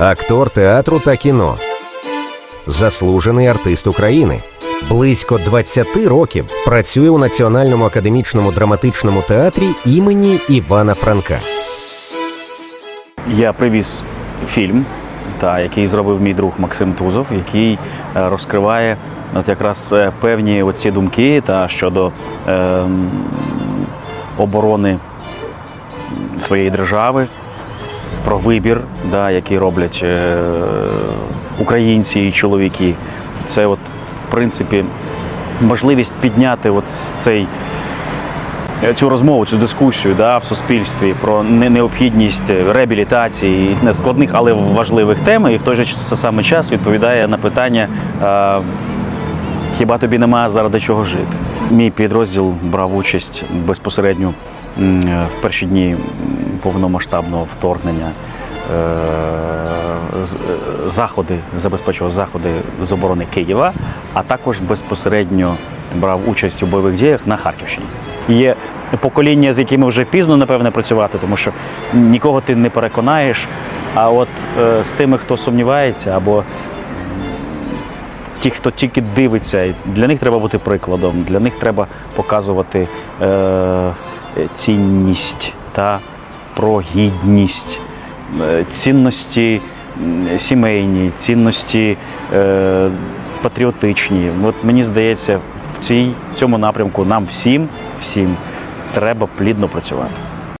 актор театру та кіно, заслужений артист України. Близько 20 років працює у Національному академічному драматичному театрі імені Івана Франка. Я привіз фільм, та, який зробив мій друг Максим Тузов, який е, розкриває от якраз е, певні оці думки та, щодо е, оборони своєї держави, про вибір, да, який роблять е, українці і чоловіки. Це, от, в принципі, можливість підняти от цей цю розмову, цю дискусію да, в суспільстві про необхідність реабілітації складних, але важливих тем, і в той же самий час відповідає на питання. е, Хіба тобі немає заради чого жити? Мій підрозділ брав участь безпосередньо в перші дні повномасштабного вторгнення. Е, е, Заходи забезпечував заходи з оборони Києва, а також безпосередньо брав участь у бойових діях на Харківщині. Є покоління, з якими вже пізно напевне працювати, тому що нікого ти не переконаєш. А от е, з тими, хто сумнівається, або ті, хто тільки дивиться, для них треба бути прикладом, для них треба показувати е, цінність та про гідність, е, цінності сімейні, цінності е, патріотичні. От мені здається, в цій цьому напрямку нам всім, всім треба плідно працювати.